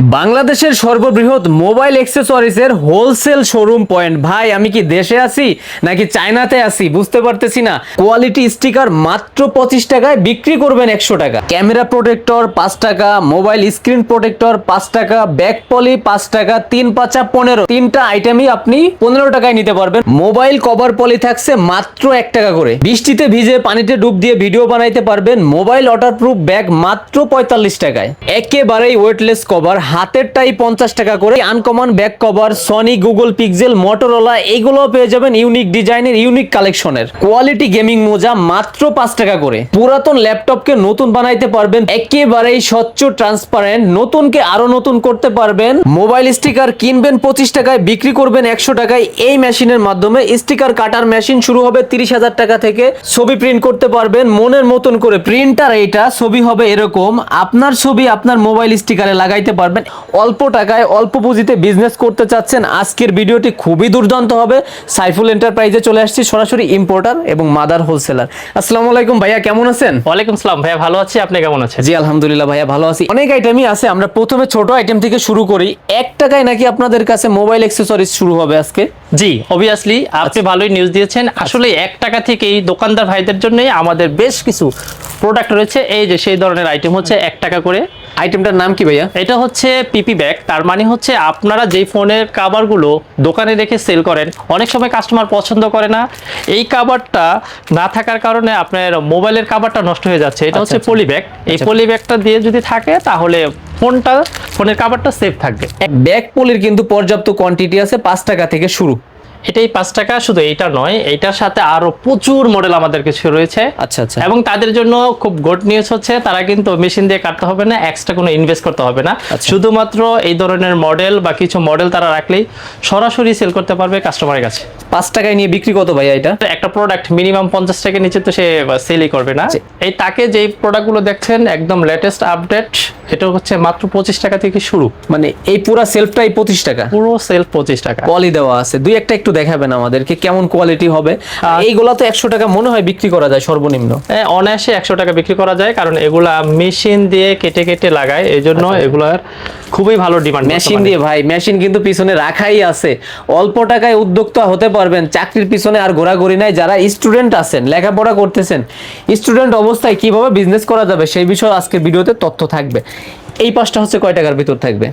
বাংলাদেশের সর্ববৃহৎ mobile accessories wholesale showroom point. ভাই, আমি কি দেশে আছি নাকি চায়নাতে আছি? বুঝতে পারতেছি না। কোয়ালিটি স্টিকার মাত্র পঁচিশ টাকায় বিক্রি করবেন একশো টাকা। ক্যামেরা প্রোটেক্টর পাঁচ টাকা, মোবাইল স্ক্রিন প্রোটেক্টর পাঁচ টাকা ব্যাক পলি পাঁচ টাকা, তিন পাঁচা পনেরো। তিনটা আইটেমই আপনি পনেরো টাকায় নিতে পারবেন। মোবাইল কভার পলি থাকছে মাত্র এক টাকা করে। বৃষ্টিতে ভিজে পানিতে ডুব দিয়ে ভিডিও বানাইতে পারবেন। মোবাইল ওয়াটারপ্রুফ ব্যাগ মাত্র পঁয়তাল্লিশ টাকায়। একেবারেই ওয়েটলেস কভার হাতেরটাই পঞ্চাশ টাকা করে uncommon back cover Sony Google Pixel Motorola এইগুলো পেয়ে যাবেন ইউনিক ডিজাইনের ইউনিক কালেকশনের কোয়ালিটি গেমিং মোজা মাত্র পাঁচ টাকা করে। পুরাতন ল্যাপটপকে নতুন বানাইতে পারবেন, একেবারেই স্বচ্ছ ট্রান্সপারেন্ট নতুনকে আরও নতুন করতে পারবেন। মোবাইল স্টিকার কিনবেন পঁচিশ টাকায়, বিক্রি করবেন একশো টাকায়। এই মেশিনের মাধ্যমে স্টিকার কাটার মেশিন শুরু হবে তিরিশ হাজার টাকা থেকে। ছবি প্রিন্ট করতে পারবেন, মনের মতন করে। প্রিন্টার এইটা, ছবি হবে এরকম। আপনার ছবি আপনার মোবাইল স্টিকারে লাগাইতে পারবেন। অল্প টাকায় অল্প পুঁজিতে বিজনেস করতে চাচ্ছেন। আজকের ভিডিওটি খুবই দুর্দান্ত হবে। সাইফুল এন্টারপ্রাইজে চলে আসছি সরাসরি ইম্পোর্টার এবং মাদার হোলসেলার আসসালামু আলাইকুম ভাইয়া কেমন আছেন? ওয়ালাইকুম সালাম ভাইয়া ভালো আছি। আপনি কেমন আছেন? জি আলহামদুলিল্লাহ ভাইয়া ভালো আছি। অনেক আইটেমই আছে আমরা প্রথমে ছোট আইটেম থেকে শুরু করি। এক টাকায় নাকি আপনাদের কাছে মোবাইল অ্যাক্সেসরিজ শুরু হবে আজকে? জি অবভিয়াসলি আপনি ভালোই নিউজ দিয়েছেন। আসলে এক টাকা থেকেই দোকানদার ভাইদের জন্য আমাদের বেশ কিছু প্রোডাক্ট রয়েছে। এই যে সেই ধরনের আইটেম হচ্ছে এক টাকা করে। আইটেমটার নাম কি ভাইয়া? এটা হচ্ছে পিপি ব্যাগ তার মানে হচ্ছে আপনারা যেই ফোনের কাভারগুলো দোকানে রেখে সেল করেন অনেক সময় কাস্টমার পছন্দ করে না। এই কাভারটা না থাকার কারণে আপনার মোবাইলের কাভারটা নষ্ট হয়ে যাচ্ছে। এটা হচ্ছে আচ্ছা। পলি ব্যাগ এই আচ্ছা। পলি ব্যাগটা দিয়ে যদি থাকে তাহলে ফোনটা ফোনের কাভারটা সেফ থাকবে। ব্যাগ পলির কিন্তু পর্যাপ্ত কোয়ান্টিটি আছে পাঁচ টাকা থেকে শুরু। এটাই পাঁচ টাকা শুধু এইটা নয় এইটার সাথে আরও প্রচুর মডেল আমাদের কিছু রয়েছে। আচ্ছা আচ্ছা। এবং তাদের জন্য খুব গুড নিউজ হচ্ছে তারা কিন্তু মেশিন দিয়ে কাটতে হবে না এক্সট্রা কোনো ইনভেস্ট করতে হবে না। আচ্ছা। শুধুমাত্র এই ধরনের মডেল বা কিছু মডেল তারা রাখলেই সরাসরি সেল করতে পারবে কাস্টমারের কাছে। পাঁচ টাকায় নিয়ে বিক্রি কত ভাইয়া এটা? একটা প্রোডাক্ট মিনিমাম পঞ্চাশ টাকা নিচে তো সে সেলই করবে না। আচ্ছা। এই তাকে যেই প্রোডাক্টগুলো দেখছেন একদম লেটেস্ট আপডেট এটা হচ্ছে মাত্র পঁচিশ টাকা থেকে শুরু। মানে এই পুরো সেলফটাই পঁচিশ টাকা? পুরো সেলফ পঁচিশ টাকা। পলি দেওয়া আছে। দুই একটা একটু দেখাবেন আমাদেরকে কেমন কোয়ালিটি হবে। এইগুলা তো একশো টাকা মনে হয় বিক্রি করা যায় সর্বনিম্ন। হ্যাঁ, অনায়াসে একশো টাকা বিক্রি করা যায় কারণ এগুলা মেশিন দিয়ে কেটে কেটে লাগায় এই জন্য এগুলার খুবই ভালো ডিমান্ড মেশিন আচ্ছা। দিয়ে ভাই মেশিন কিন্তু পিছনে রাখাই আছে। অল্প টাকায় উদ্যোক্তা হতে পারবেন, চাকরির পিছনে আর ঘোরাঘুরি নাই, যারা স্টুডেন্ট আছেন, লেখাপড়া করতেছেন স্টুডেন্ট অবস্থায় কীভাবে বিজনেস করা যাবে সেই বিষয়ে আজকের ভিডিওতে তথ্য থাকবে। এই পাঁচটা হচ্ছে কয় টাকার ভিতর থাকবে?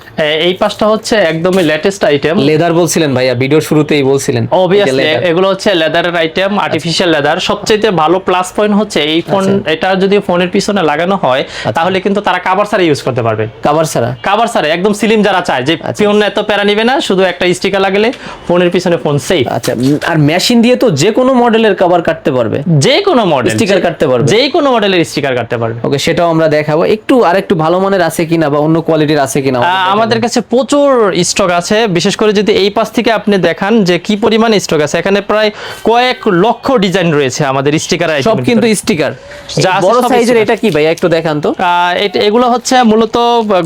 এই পাঁচটা হচ্ছে একদমই লেটেস্ট আইটেম লেদার বলছিলেন ভাইয়া ভিডিওর শুরুতেই বলছিলেন। অবভিয়াসলি এগুলো হচ্ছে লেদারের আইটেম আর্টিফিশিয়াল লেদার সবচেয়ে ভালো প্লাস পয়েন্ট হচ্ছে এই ফোন এটা যদি ফোনের পিছনে লাগানো হয় তাহলে কিন্তু তারা কাভার ছাড়া ইউজ করতে পারবে। কাভার ছাড়া কাভার ছাড়া একদম সিলিম যারা চায় যে পিওন এত প্যারা নিবে না শুধু একটা স্টিকার লাগালে ফোনের পিছনে ফোন সেফ আচ্ছা আর মেশিন দিয়ে তো যে কোনো মডেলের কভার কাটতে পারবে। যে কোনো মডেল স্টিকার কাটতে পারবে। যে কোনো মডেলের স্টিকার কাটতে পারবে। ওকে সেটাও আমরা দেখাবো। একটু আর একটু ভালো মানের আছে কিনা বা অন্য কোয়ালিটির আছে কিনা আমাদের কাছে। প্রচুর স্টক আছে। বিশেষ করে যদি এই পাশ থেকে আপনি দেখান যে কি পরিমাণ স্টক আছে এখানে প্রায় কয়েক লক্ষ ডিজাইন রয়েছে আমাদের স্টিকার সব কিন্তু স্টিকার যা বড় সাইজের এটা কি ভাইয়া একটু দেখান তো। এগুলো হচ্ছে মূলত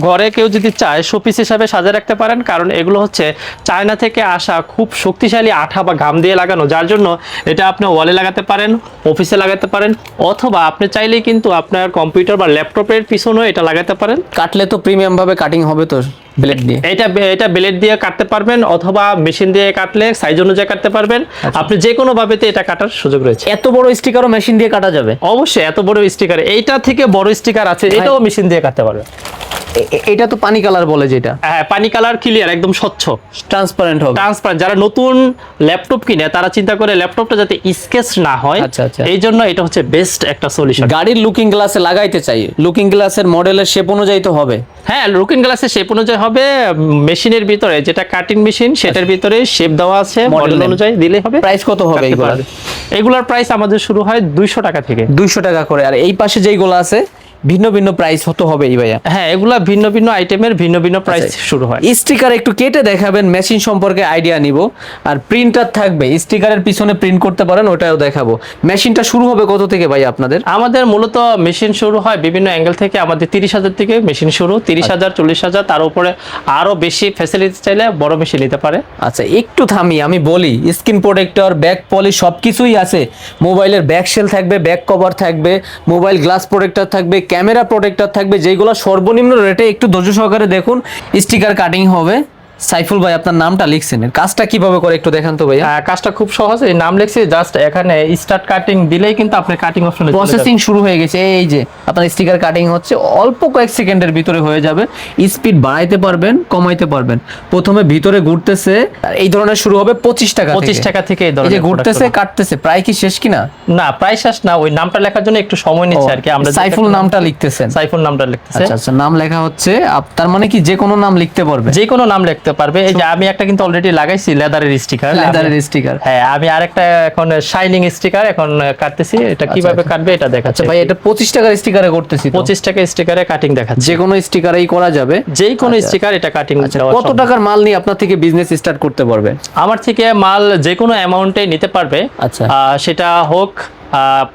ঘরে কেউ যদি চায় শোপিস হিসাবে সাজা রাখতে পারেন কারণ এগুলো হচ্ছে চায়না থেকে আসা খুব শক্তিশালী আঠা বা ঘাম দিয়ে লাগানো যার জন্য এটা আপনি ওয়ালে লাগাতে পারেন অফিসে লাগাতে পারেন অথবা আপনি চাইলেই কিন্তু আপনার কম্পিউটার বা ল্যাপটপের পিছনেও এটা লাগাতে পারেন। কাটলে তো প্রিমিয়াম ভাবে কাটিং হবে তো ব্লেড দিয়ে। এটা এটা ব্লেড দিয়ে কাটতে পারবেন অথবা মেশিন দিয়ে কাটলে সাইজ অনুযায়ী কাটতে পারবেন। আপনি যে কোনো ভাবেতে এটা কাটার সুযোগ রয়েছে। এত বড় স্টিকারও মেশিন দিয়ে কাটা যাবে? অবশ্যই এত বড় স্টিকার এইটা থেকে বড় স্টিকার আছে এটাও মেশিন দিয়ে কাটতে পারবে এ- এ- এটা তো পানি কালার বলে যেটা। হ্যাঁ পানি কালার ক্লিয়ার একদম স্বচ্ছ। ট্রান্সপারেন্ট হবে। ট্রান্সপারেন্ট যারা নতুন ল্যাপটপ কিনে তারা চিন্তা করে ল্যাপটপটা যাতে স্কেচ না হয় আচ্ছা, আচ্ছা। এই জন্য এটা হচ্ছে বেস্ট একটা সলিউশন গাড়ির লুকিং গ্লাসে লাগাইতে চাই। লুকিং গ্লাসের মডেলের শেপ অনুযায়ী তো হবে। হ্যাঁ লুকিং গ্লাসে শেপ অনুযায়ী হবে মেশিনের ভিতরে যেটা কাটিং মেশিন সেটার ভিতরে শেপ দেওয়া আছে মডেল অনুযায়ী দিলে হবে। প্রাইস কত হবে এইগুলা এগুলার? প্রাইস আমাদের শুরু হয় দুইশো টাকা থেকে। দুইশো টাকা করে। আর এই পাশে যেইগুলো আছে ভিন্ন ভিন্ন প্রাইস হতে হবে এই ভাইয়া। হ্যাঁ এগুলা ভিন্ন ভিন্ন আইটেমের ভিন্ন ভিন্ন প্রাইস আচ্ছা। শুরু হয়। স্টিকার একটু কেটে দেখাবেন মেশিন সম্পর্কে আইডিয়া নিব। আর প্রিন্টার থাকবে স্টিকারের পিছনে প্রিন্ট করতে পারেন ওটাও দেখাবো। মেশিনটা শুরু হবে কত থেকে ভাই আপনাদের? আমাদের মূলত মেশিন শুরু হয় বিভিন্ন অ্যাঙ্গেল থেকে আমাদের তিরিশ হাজার থেকে মেশিন শুরু। তিরিশ আচ্ছা। হাজার চল্লিশ হাজার তার উপরে আরও বেশি ফ্যাসিলিটি চাইলে বড় মেশিন নিতে পারে। আচ্ছা একটু থামি আমি বলি স্ক্রিন প্রোটেক্টর ব্যাক পলি সব কিছুই আছে মোবাইলের ব্যাক শেল থাকবে ব্যাক কভার থাকবে মোবাইল গ্লাস প্রোটেক্টর থাকবে ক্যামেরা প্রোটেক্টর থাকবে যেগুলো সর্বনিম্ন রেটে একটু ধৈর্য সহকারে দেখুন স্টিকার কাটিং হবে। সাইফুল ভাই আপনার নামটা লিখছেন। এর কাজটা কীভাবে করে একটু দেখান তো আহ, কাজটা খুব সহজ এই নাম লিখছি জাস্ট এখানে স্টার্ট কাটিং দিলেই কিন্তু আপনি কাটিং অপশনে প্রসেসিং শুরু হয়ে গেছে এই যে আপনার স্টিকার কাটিং হচ্ছে অল্প কয়েক সেকেন্ডের ভিতরে হয়ে যাবে। স্পিড বাড়াইতে পারবেন কমাইতে পারবেন। প্রথমে ভিতরে ঘুরতেছে এই ধরনের শুরু হবে পঁচিশ টাকা পঁচিশ। টাকা থেকে এই ধরনের ঘুরতেছে কাটতেছে প্রায় কি শেষ কিনা। না প্রায় শেষ না ওই নামটা লেখার জন্য একটু সময় নিচ্ছে আর কি আমরা সাইফুল নামটা লিখতেছেন। সাইফুল নামটা লিখতেছে। আচ্ছা আচ্ছা নাম লেখা হচ্ছে তার মানে কি যে কোনো নাম লিখতে পারবে। যে কোনো নাম লিখতে পারবে। এই যে আমি একটা কিন্তু অলরেডি লাগাইছি লেদারের স্টিকার লেদারের স্টিকার হ্যাঁ আমি আরেকটা এখন শাইনিং স্টিকার এখন কাটতেছি। এটা কীভাবে কাটবে এটা আচ্ছা দেখাচ্ছে ভাই এটা পঁচিশ টাকার স্টিকারে করতেছি তো। পঁচিশ টাকা স্টিকারে কাটিং দেখাচ্ছে। যে কোনো স্টিকারেই করা যাবে। যেই কোনো স্টিকার এটা কাটিং আচ্ছা কত টাকার মাল নিয়ে আপনার থেকে বিজনেস স্টার্ট করতে পারবে? আমার থেকে মাল যে কোনো অ্যামাউন্টে নিতে পারবে। আচ্ছা। সেটা হোক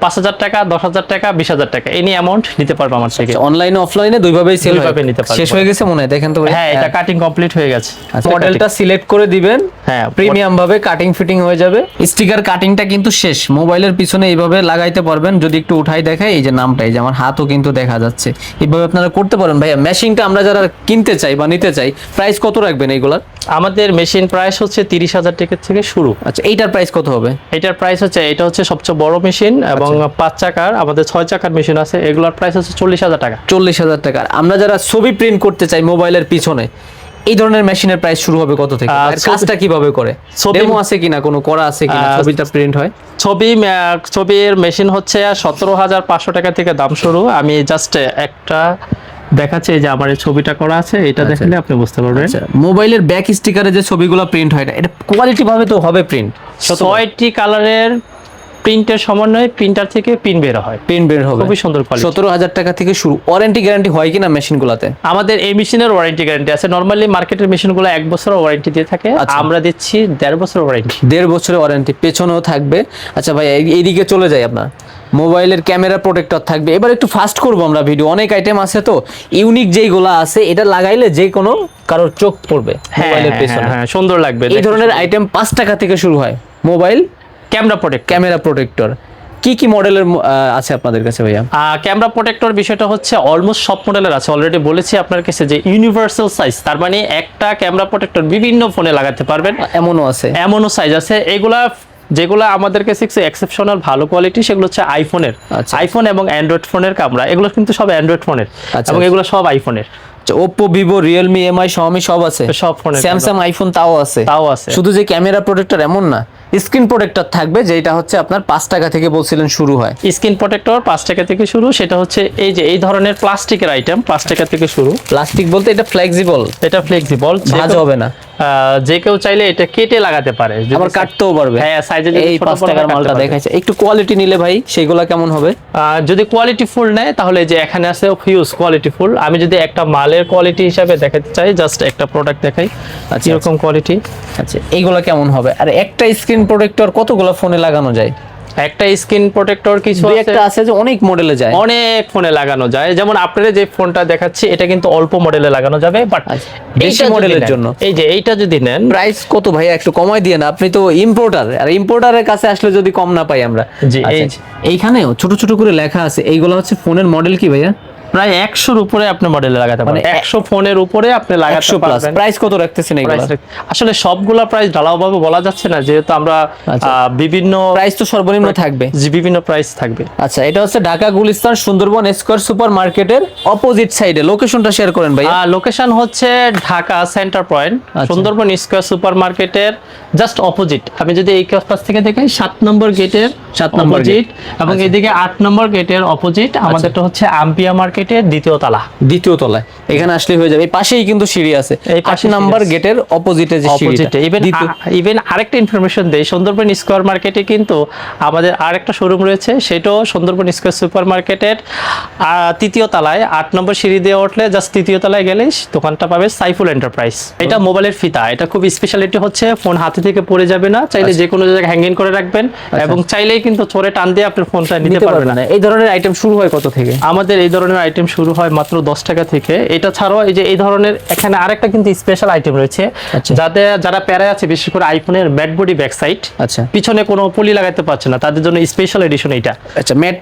পাঁচ হাজার টাকা দশ হাজার টাকা বিশ হাজার টাকা। এনি অ্যামাউন্ট নিতে পারবে আমার থেকে। অনলাইনে অফলাইনে দুইভাবেই সেল দুইভাবে নিতে পারবে। শেষ হয়ে গেছে মনে হয় দেখেন তো হ্যাঁ এটা কাটিং কমপ্লিট হয়ে গেছে। আচ্ছা, মডেলটা সিলেক্ট করে দিবেন। হ্যাঁ, প্রিমিয়াম ভাবে কাটিং ফিটিং হয়ে যাবে। স্টিকার কাটিংটা কিন্তু শেষ। মোবাইলের পিছনে এইভাবে লাগাইতে পারবেন। যদি একটু উঠাই দেখায় এই যে নামটা এই যে আমার হাতও কিন্তু দেখা যাচ্ছে। এইভাবে আপনারা করতে পারেন। ভাইয়া মেশিনটা আমরা যারা কিনতে চাই বা নিতে চাই প্রাইস কত রাখবেন এইগুলার? আমাদের মেশিন প্রাইস হচ্ছে তিরিশ হাজার টাকা থেকে শুরু। আচ্ছা এইটার প্রাইস কত হবে? এটার প্রাইস হচ্ছে এটা হচ্ছে সবচেয়ে বড় মেশিন এবং আচ্ছা। পাঁচ চাকার আমাদের ছয় চাকার মেশিন আছে এগুলোর প্রাইস হচ্ছে চল্লিশ হাজার টাকা। চল্লিশ হাজার টাকা আমরা যারা ছবি প্রিন্ট করতে চাই মোবাইলের পিছনে এই ধরনের মেশিনের প্রাইস শুরু হবে কত থেকে? কাজটা কীভাবে করে? ডেমো আছে কিনা কোনো করা আছে কিনা ছবিটা প্রিন্ট হয়? ছবি ছবির মেশিন হচ্ছে সতেরো হাজার পাঁচশো টাকা থেকে দাম শুরু। আমি জাস্ট একটা দেখাচ্ছি যে আমার এই ছবিটা করা আছে এটা দেখলে আপনি বুঝতে পারবেন। আচ্ছা। মোবাইলের ব্যাক স্টিকারে যে ছবিগুলো প্রিন্ট হয় এটা- এটা কোয়ালিটি ভাবে তো হবে প্রিন্ট ছয়টি কালারের প্রিন্টের সমন্বয়ে প্রিন্টার থেকে পিন বের হয়। প্রিন্ট বের হবে। খুবই সুন্দর quality। সতেরো হাজার টাকা থেকে শুরু। ওয়ারেন্টি গ্যারান্টি হয় কিনা মেশিনগুলোতে? আমাদের এই মেশিনের ওয়ারেন্টি গ্যারান্টি আছে। নর্মালি মার্কেটের মেশিনগুলো এক বছর ওয়ারেন্টি দিয়ে থাকে। আচ্ছা। আমরা দিচ্ছি দেড় বছর ওয়ারেন্টি দেড় বছরের ওয়ারেন্টি পেছনেও থাকবে। আচ্ছা ভাই এইদিকে চলে যাই আপনার মোবাইলের ক্যামেরা প্রোটেক্টর থাকবে। এবার একটু ফাস্ট করব আমরা ভিডিও অনেক আইটেম আছে তো। ইউনিক যেইগুলো আছে এটা লাগাইলে যে কোনো কারোর চোখ পড়বে মোবাইলের পেছনে। হ্যাঁ সুন্দর লাগবে। এই ধরনের আইটেম পাঁচ টাকা থেকে শুরু হয়। Mobile camera protect camera protector কি কি মডেলের আছে আপনাদের কাছে ভাইয়া? ক্যামেরা প্রোটেক্টর বিষয়টা হচ্ছে অলমোস্ট সব মডেলের আছে। অলরেডি বলেছি আপনার কাছে যে ইউনিভার্সাল সাইজ তার মানে একটা ক্যামেরা প্রোটেক্টর বিভিন্ন ফোনে লাগাতে পারবেন। এমনও আছে। এমনও সাইজ আছে। এগুলা যেগুলো আমাদের কাছে এক্সেপশনাল ভালো কোয়ালিটি সেগুলো হচ্ছে আইফোনের আচ্ছা। আইফোন এবং অ্যান্ড্রয়েড ফোনের ক্যামেরা এগুলো কিন্তু সব অ্যান্ড্রয়েড ফোনের আচ্ছা, এবং আচ্ছা। এগুলো সব আইফোনের Oppo Vivo Realme Mi Xiaomi সব আছে। সব ফোনের স্যামসাং আইফোন তাও আছে। তাও আছে। শুধু যে ক্যামেরা প্রোটেক্টর এমন না স্ক্রিন প্রোটেক্টর থাকবে যেটা হচ্ছে আপনার পাঁচ টাকা থেকে বলছিলেন শুরু হয়। স্ক্রিন প্রোটেক্টর পাঁচ টাকা থেকে শুরু সেটা হচ্ছে এই যে এই ধরনের প্লাস্টিকের আইটেম পাঁচ টাকা থেকে শুরু। প্লাস্টিক বলতে এটা ফ্লেক্সিবল এটা ফ্লেক্সিবল ভাজ হবে না। যে কেউ চাইলে এটা কেটে লাগাতে পারে। যদি আবার কাটতেও পারবে। হ্যাঁ, যদি এই পাঁচ টাকার মালটা দেখাইছে। একটু কোয়ালিটি নিলে ভাই সেগুলা কেমন হবে? যদি কোয়ালিটি ফুল নেয় তাহলে যে এখানে আছে হিউজ কোয়ালিটি ফুল আমি যদি একটা মালের কোয়ালিটি হিসাবে দেখাতে চাই জাস্ট একটা প্রোডাক্ট দেখাই আচ্ছা, কীরকম কোয়ালিটি আচ্ছা এইগুলা কেমন হবে? আর একটা স্ক্রিন প্রোটেক্টর কতগুলো ফোনে লাগানো যায়? একটা স্ক্রিন প্রোটেক্টর কিছু একটা আছে যে অনেক মডেলে যায়। অনেক ফোনে লাগানো যায়। যেমন আপনারা যে ফোনটা দেখাচ্ছি এটা কিন্তু অল্প মডেলে লাগানো যাবে বাট আচ্ছা, বেশি মডেলের জন্য। এই যে এইটা যদি নেন প্রাইস কত ভাই একটু কমাই দিয়ে না আপনি তো ইম্পোর্টার আর ইম্পোর্টারের কাছে আসলে যদি কম না পাই আমরা। জি, আচ্ছা, এইখানেও ছোট ছোট করে লেখা আছে। এইগুলো হচ্ছে ফোনের মডেল কি ভাইয়া? প্রায় একশোর উপরে আপনি মডেলে লাগাতে পারেন মানে একশো ফোনের উপরে আপনি লাগাতে পারবেন। প্রাইস কত রাখতেছেন আসলে সবগুলা প্রাইস ঢালাওভাবে বলা যাচ্ছে না যেহেতু আমরা আচ্ছা। বিভিন্ন প্রাইস তো সর্বনিম্ন থাকবে। বিভিন্ন প্রাইস থাকবে। আচ্ছা এটা হচ্ছে ঢাকা গুলিস্তান সুন্দরবন স্কোয়ার সুপার মার্কেটের অপোজিট সাইডে লোকেশনটা শেয়ার করেন ভাইয়া। লোকেশন হচ্ছে ঢাকা সেন্টার পয়েন্ট আচ্ছা। সুন্দরবন স্কোয়ার সুপার মার্কেটের জাস্ট অপোজিট আমি যদি এই পাশ থেকে দেখাই সাত নম্বর গেটের সাত নম্বর গেট এবং এদিকে আট নম্বর গেটের অপোজিট আমাদেরটা হচ্ছে আম্পিয়া মার্কেটের দ্বিতীয় তালা। দ্বিতীয় তলায়। এখানে আসলে হয়ে যাবে। এই পাশেই কিন্তু সিঁড়ি আছে। এই পাশে নাম্বার গেটের অপোজিটে যে সিঁড়িটা। অপোজিটে ইভেন ইভেন আরেকটা ইনফরমেশন দেই। সুন্দরবন স্কোয়ার মার্কেটে কিন্তু আমাদের আরেকটা শোরুম রয়েছে। সেটাও সুন্দরবন স্কোয়ার সুপার মার্কেটের তৃতীয় তলায়। আট নম্বর সিঁড়ি দিয়ে উঠলে জাস্ট তৃতীয় তলায় গেলে দোকানটা পাবে সাইফুল এন্টারপ্রাইজ এটা মোবাইলের ফিতা। এটা খুব স্পেশালিটি হচ্ছে। ফোন হাতে থেকে পড়ে যাবে না। চাইলে আচ্ছা। যে কোনো জায়গায় হ্যাঙ্গিং করে রাখবেন এবং চাইলেই কিন্তু চোরে টান দিয়ে আপনার ফোনটা নিতে পারবেন পারবে না। এই ধরনের আইটেম শুরু হয় কত থেকে? আমাদের এই ধরনের আইটেম শুরু হয় মাত্র দশ টাকা থেকে। এটা ছাড়াও এই যে এই ধরনের এখানে আরেকটা কিন্তু স্পেশাল আইটেম রয়েছে। যাতে যাদের যারা প্যারায় আছে বিশেষ করে আইফোনের ব্যাট বডি ব্যাক সাইড আচ্ছা। পিছনে কোনো পলি লাগাতে পারছে না তাদের জন্য স্পেশাল এডিশন এটা আচ্ছা ম্যাট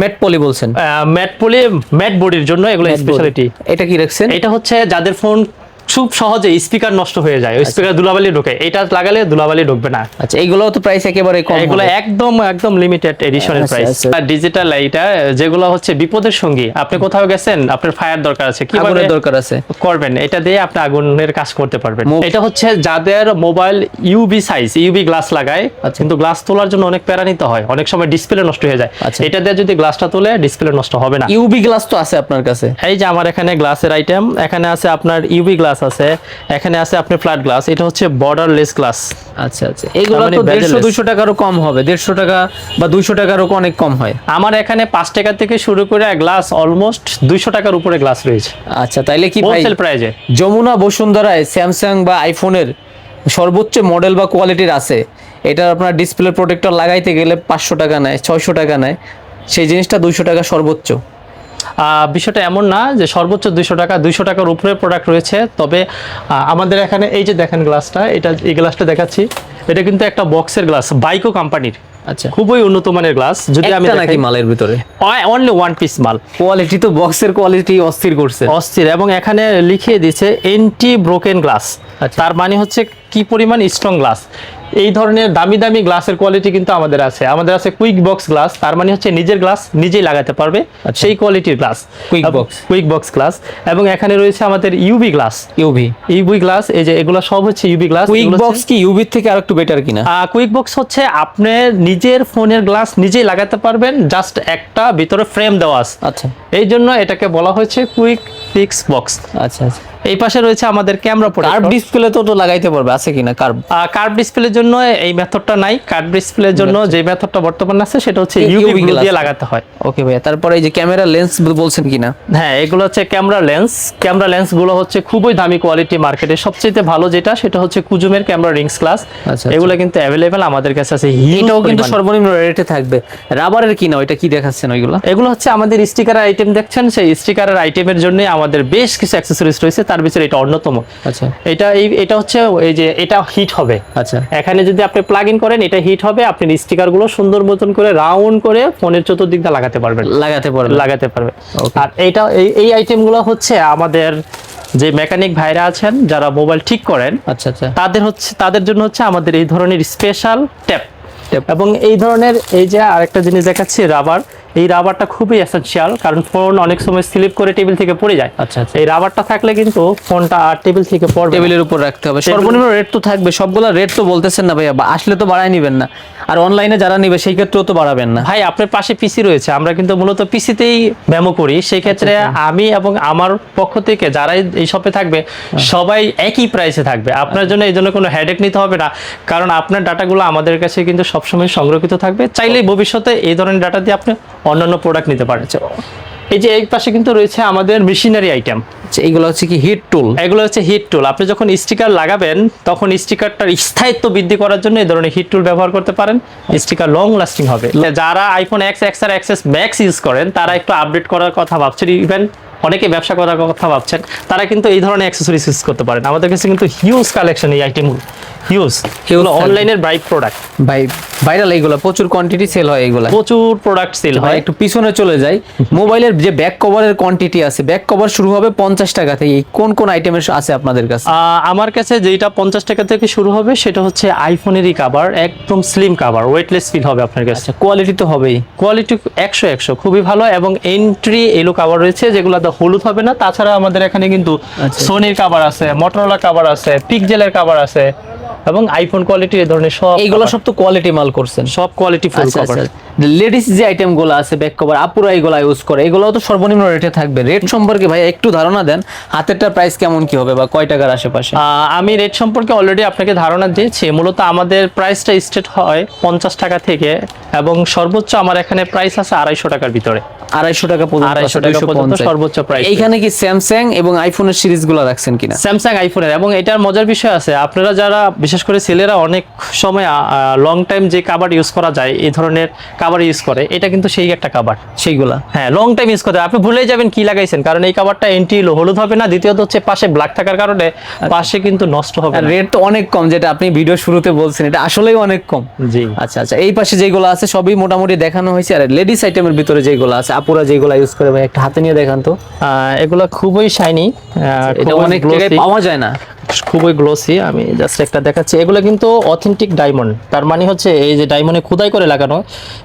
ম্যাট পলি বলছেন? ম্যাট পলি ম্যাট বডির জন্য এগুলো স্পেশালিটি এটা কি রাখছেন? এটা হচ্ছে যাদের ফোন খুব সহজে স্পিকার নষ্ট হয়ে যায় ওই আচ্ছা। স্পিকার দুলাবালি ঢোকে। এটা লাগালে দুলাবালি ঢুকবে না। আচ্ছা এইগুলোও তো প্রাইস একেবারে কম এগুলো একদম একদম লিমিটেড এডিশনের প্রাইস। আর ডিজিটাল এইটা যেগুলো হচ্ছে বিপদের সঙ্গী আপনি কোথাও গেছেন আপনার ফায়ার দরকার আছে কীভাবে আগুনের দরকার আছে। করবেন এটা দিয়ে আপনি আগুনের কাজ করতে পারবেন। এটা হচ্ছে যাদের mobile UV size UV glass লাগায় আচ্ছা। কিন্তু গ্লাস তোলার জন্য অনেক প্যারা নিতে হয় অনেক সময় ডিসপ্লে নষ্ট হয়ে যায়। আচ্ছা। এটা দিয়ে যদি গ্লাসটা তোলে ডিসপ্লে নষ্ট হবে না। ইউবি গ্লাস তো আছে আপনার কাছে। এই যে আমার এখানে গ্লাসের আইটেম এখানে আছে আপনার ইউবি গ্লাস আছে এখানে আছে আপনার ফ্ল্যাট গ্লাস এটা হচ্ছে বর্ডারলেস গ্লাস আচ্ছা আচ্ছা। এগুলো মানে তো দেড়শো bezel-less। দুইশো টাকারও কম হবে দেড়শো টাকা বা দুইশো টাকারও অনেক কম হয়। আমার এখানে পাঁচ টাকা থেকে শুরু করে গ্লাস অলমোস্ট দুইশো টাকার উপরে গ্লাস রয়েছে। আচ্ছা তাইলে কি ভাই হোলসেল প্রাইজে যমুনা বসুন্ধরায় স্যামসাং বা আইফোনের সর্বোচ্চ মডেল বা কোয়ালিটির আছে। এটা আপনার ডিসপ্লে প্রোটেক্টর লাগাইতে গেলে পাঁচশো টাকা নেয় ছয়শো টাকা নেয়। সেই জিনিসটা দুইশো টাকা সর্বোচ্চ। বিষয়টা এমন না যে সর্বোচ্চ দুইশো টাকা দুইশো টাকার উপরে প্রোডাক্ট রয়েছে। তবে আমাদের এখানে এই যে দেখেন গ্লাসটা এটা এই গ্লাসটা দেখাচ্ছি। এটা কিন্তু একটা বক্সের গ্লাস বাইকো কোম্পানির আচ্ছা। খুবই উন্নত মানের গ্লাস যদি আমি নাকি মালের ভিতরে? অনলি ওয়ান পিস মাল। কোয়ালিটি তো বক্সের কোয়ালিটি অস্থির করছে। অস্থির এবং এখানে লিখিয়ে দিয়েছে এন্টি ব্রোকেন গ্লাস। তার মানে হচ্ছে কি পরিমাণ স্ট্রং গ্লাস এই ধরনের দামি দামি গ্লাসের কোয়ালিটি কিন্তু আমাদের আছে। আমাদের আছে কুইক বক্স গ্লাস তার মানে হচ্ছে নিজের গ্লাস নিজেই লাগাতে পারবে আচ্ছা। সেই কোয়ালিটির glass Quick box। Quick box glass এবং এখানে রয়েছে আমাদের UV glass UV UV glass এই যে এগুলো সব হচ্ছে ইউবি গ্লাস কুইক বক্স কি ইউভির থেকে আরেকটু বেটার কিনা? কুইক বক্স হচ্ছে আপনি নিজের ফোনের গ্লাস নিজেই লাগাতে পারবেন জাস্ট একটা ভিতরে ফ্রেম দেওয়া আছে। আচ্ছা। এই জন্য এটাকে বলা হয়েছে কুইক ফিক্স বক্স আচ্ছা আচ্ছা। এই পাশে রয়েছে আমাদের ক্যামেরা কার্ভ ডিসপ্লে তো তো লাগাইতে পারবে আছে কিনা কার্ভ কার্ভ ডিসপ্লের জন্য এই মেথডটা নাই। কার্ভ ডিসপ্লের জন্য যে মেথডটা বর্তমানে আছে সেটা হচ্ছে ইউভি UV গ্লু glass। দিয়ে লাগাতে হয়। ওকে ভাইয়া তারপরে এই যে ক্যামেরা লেন্স বলছেন কিনা? হ্যাঁ এগুলো হচ্ছে ক্যামেরা লেন্স ক্যামেরা লেন্সগুলো হচ্ছে খুবই দামি কোয়ালিটি মার্কেটে সবচেয়ে ভালো যেটা সেটা হচ্ছে কুজুমের ক্যামেরা রিংস ক্লাস আচ্ছা। এগুলো কিন্তু অ্যাভেলেবেল আমাদের কাছে আছে এটাও কিন্তু সর্বনিম্ন রেটে থাকবে। রাবারের কিনা ওইটা কি দেখাচ্ছেন ওইগুলো? এগুলো হচ্ছে আমাদের স্টিকারের আইটেম দেখছেন? সেই স্টিকারের আইটেমের জন্য আমাদের বেশ কিছু অ্যাক্সেসরিজ রয়েছে। তার ভিতরে এটা অন্যতম। আচ্ছা। এটা এই এটা হচ্ছে এই যে এটা হিট হবে। আচ্ছা। এখানে যদি আপনি প্লাগ ইন করেন এটা হিট হবে আপনি স্টিকারগুলো সুন্দর মতন করে রাউন্ড করে ফোনের চতুর্দিক দিয়ে লাগাতে পারবেন। লাগাতে পারবে লাগাতে পারবে Okay. আর এইটা এই এই আইটেমগুলো হচ্ছে আমাদের যে মেকানিক ভাইরা আছেন যারা মোবাইল ঠিক করেন আচ্ছা আচ্ছা। তাদের হচ্ছে তাদের জন্য হচ্ছে আমাদের এই ধরনের স্পেশাল ট্যাপ। এবং এই ধরনের এই যে আরেকটা জিনিস দেখাচ্ছি রাবার এই রাবারটা খুবই এসেনশিয়াল কারণ ফোন অনেক সময় স্লিপ করে টেবিল থেকে পড়ে যায়। আচ্ছা আচ্ছা। এই রাবারটা থাকলে কিন্তু ফোনটা আর টেবিল থেকে পড়বে টেবিলের উপর রাখতে হবে। সর্বনিম্ন রেট তো থাকবে। সবগুলা রেট তো বলতেছেন না ভাইয়া আসলে তো বাড়াই নিবেন না। আর অনলাইনে যারা নিবে সেই ক্ষেত্রেও তো বাড়াবেন না। ভাই আপনার পাশে পিসি রয়েছে। আমরা কিন্তু মূলত পিসিতেই ব্যামো করি। সেই ক্ষেত্রে আচ্ছা, আমি এবং আমার পক্ষ থেকে যারাই এই শপে থাকবে হ্যাঁ। সবাই একই প্রাইসে থাকবে। আপনার জন্য এই জন্য কোনো হেডেক নিতে হবে না। কারণ আপনার ডাটাগুলো আমাদের কাছে কিন্তু সবসময় সংরক্ষিত থাকবে। চাইলেই ভবিষ্যতে এই ধরনের ডাটা দিয়ে আপনি অন্যান্য প্রোডাক্ট নিতে আচ্ছা, এই যে এই পাশে কিন্তু রয়েছে আমাদের মেশিনারি আইটেম এগুলো এইগুলো হচ্ছে কি হিট টুল এগুলো হচ্ছে হিট টুল আপনি যখন স্টিকার লাগাবেন তখন স্টিকারটার স্থায়িত্ব বৃদ্ধি করার জন্য এই ধরনের হিট টুল ব্যবহার করতে পারেন। স্টিকার লং লাস্টিং হবে। যারা আইফোন এক্স এক্স আর এক্সএস ম্যাক্স ইউজ করেন তারা একটু আপডেট করার কথা ভাবছেন ইভেন অনেকে ব্যবসা করার কথা ভাবছেন তারা কিন্তু এই ধরনের অ্যাক্সেসরিজ ইউজ করতে পারেন। আমাদের কাছে কিন্তু হিউজ কালেকশন এই আইটেমগুলো হিউজ এগুলো অনলাইনের ব্রাইট প্রোডাক্ট ভাই ভাইরাল এইগুলো প্রচুর কোয়ান্টিটি সেল হয় এগুলা প্রচুর প্রোডাক্ট সেল হয়। একটু পিছনে চলে যাই। মোবাইলের যে ব্যাক কভারের কোয়ান্টিটি আছে ব্যাক কভার শুরু হবে পঞ্চাশ টাকা থেকে। কোন কোন আইটেমের আছে আপনাদের কাছে? আমার কাছে যেটা পঞ্চাশ টাকা থেকে শুরু হবে সেটা হচ্ছে আইফোনেরই কাভার একদম স্লিম কাভার ওয়েটলেস ফিল হবে আপনার কাছে। আচ্ছা কোয়ালিটি তো হবেই। কোয়ালিটি একশো একশো খুবই ভালো। এবং এন্ট্রি এলো কাভার রয়েছে যেগুলো তো হলুদ হবে না তাছাড়া আমাদের এখানে কিন্তু আচ্ছা। সোনির কাভার আছে মোটরোলা কাভার আছে পিকজেলের কাভার আছে এবং আইফোন কোয়ালিটির এই ধরনের সব এইগুলো সব তো কোয়ালিটি মাল করছেন। সব কোয়ালিটি ফুল কভার লেডিস যে আইটেমগুলো আছে ব্যাক কভার আপুরা এগুলো ইউজ করে এগুলো তো সর্বনিম্ন রেটে থাকবে। রেট সম্পর্কে ভাই একটু ধারণা দেন হাতেরটা প্রাইস কেমন কি হবে বা কয় টাকার আশেপাশে? আমি রেট সম্পর্কে অলরেডি আপনাকে ধারণা দিয়েছি মূলত আমাদের প্রাইসটা স্টেট হয় পঞ্চাশ টাকা থেকে এবং সর্বোচ্চ আমার এখানে প্রাইস আছে আড়াইশো টাকার ভিতরে। আড়াইশো টাকা পর্যন্ত আড়াইশো টাকা পর্যন্ত সর্বোচ্চ প্রাইস এইখানে কি স্যামসাং এবং আইফোনের সিরিজগুলো রাখছেন কিনা? স্যামসাং আইফোনের এবং এটার মজার বিষয় আছে আপনারা যারা বিশেষ করে ছেলেরা অনেক সময় লং টাইম যে কাবার ইউজ করা যায় এই ধরনের কাবার ইউজ করে এটা কিন্তু সেই একটা কাবার সেইগুলা? হ্যাঁ লং টাইম ইউজ করতে আপনি ভুলে যাবেন কি লাগাইছেন কারণ এই কাবারটা এন্টি হলুদ হবে না দ্বিতীয়ত হচ্ছে পাশে ব্ল্যাক থাকার কারণে পাশে কিন্তু নষ্ট হবে রেট তো অনেক কম যেটা আপনি ভিডিও শুরুতে বলছেন এটা আসলেই অনেক কম। জি। আচ্ছা আচ্ছা এই পাশে যেগুলো আছে সবই মোটামুটি দেখানো হয়েছে আর লেডিস আইটেমের ভিতরে যেগুলো আছে আপুরা যেগুলো ইউজ করে ভাই একটা হাতে নিয়ে দেখান তো। আহ, এগুলো খুবই শাইনি এটা অনেক জায়গায় পাওয়া যায় না। খুবই গ্লোসি আমি জাস্ট একটা দেখাচ্ছি। এগুলো কিন্তু অথেন্টিক ডায়মন্ড তার মানে হচ্ছে এই যে ডায়মন্ডে খোদাই করে লাগানো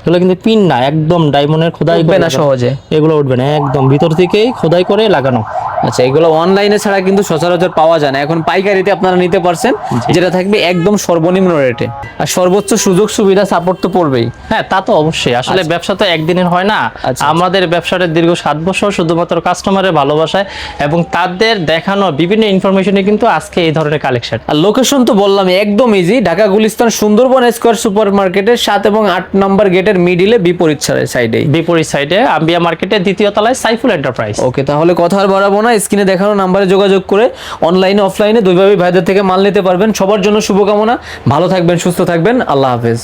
এগুলো কিন্তু পিন না একদম ডায়মন্ডের খোদাই উঠবে করে না সহজে। এগুলো উঠবে না একদম ভিতর থেকেই খোদাই করে লাগানো। আচ্ছা এগুলো অনলাইনে ছাড়া কিন্তু সচরাচর পাওয়া যায় না। এখন পাইকারিতে আপনারা নিতে পারছেন যেটা থাকবে একদম সর্বনিম্ন রেটে আর সর্বোচ্চ সুযোগ সুবিধা সাপোর্ট তো পড়বেই। হ্যাঁ তা তো অবশ্যই। আসলে ব্যবসা তো একদিনের হয় না। আচ্ছা। আমাদের ব্যবসাটা দীর্ঘ সাত বছর শুধুমাত্র কাস্টমারের ভালোবাসায় এবং তাদের দেখানো বিভিন্ন ইনফরমেশনে কিন্তু আজকে এই ধরনের কালেকশন আর লোকেশন তো বললাম একদম easy Dhaka Gulistan Sundarban square super মার্কেটের সাত এবং আট নম্বর গেটের মিডিলে বিপরীত সাইডেই বিপরীত সাইডে আম্বিয়া মার্কেটের দ্বিতীয় তলায় সাইফুল এন্টারপ্রাইজ ওকে তাহলে কথা আর বাড়াবো না। স্ক্রিনে দেখানো নাম্বারে যোগাযোগ করে অনলাইনে অফলাইনে দুইভাবে ভাইদের থেকে মাল নিতে পারবেন। সবার জন্য শুভকামনা। ভালো থাকবেন সুস্থ থাকবেন। আল্লাহ হাফেজ।